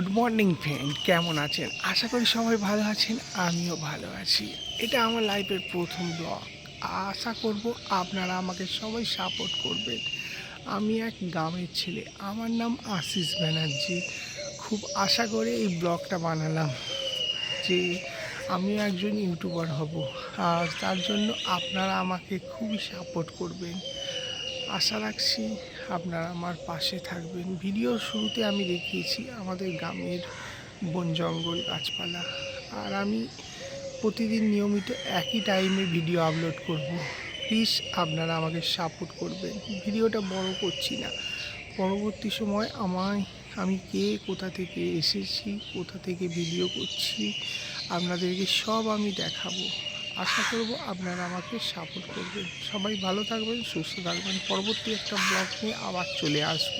Morning friend কেমন আছেন? আশা করি সবাই ভালো আছেন, আমিও ভালো আছি। এটা আমার লাইফের প্রথম ব্লগ আশা করব আপনারা আমাকে সবাই সাপোর্ট করবেন। আমি এক গ্রামের ছেলে। আমার নাম আশিস ব্যানার্জি। খুব আশা করে এই ব্লগটা বানালাম যে আমি একজন ইউটিউবার হব। আর তার জন্য আপনারা আমাকে খুবই সাপোর্ট করবেন। আশা রাখছি আপনারা আমার পাশে থাকবেন। ভিডিওর শুরুতে আমি দেখিয়েছি আমাদের গ্রামের বন জঙ্গল, গাছপালা। আর আমি প্রতিদিন নিয়মিত একই টাইমে ভিডিও আপলোড করব। প্লিজ আপনারা আমাকে সাপোর্ট করবেন। ভিডিওটা বড় করছি না। পরবর্তী সময় আমায়, আমি কে, কোথা থেকে এসেছি, কোথা থেকে ভিডিও করছি, আপনাদেরকে সব আমি দেখাবো। আশা করব আপনারা আমাকে সাপোর্ট করবেন। সবাই ভালো থাকবেন, সুস্থ থাকবেন। পরবর্তী একটা ব্লগ নিয়ে আবার চলে আসব।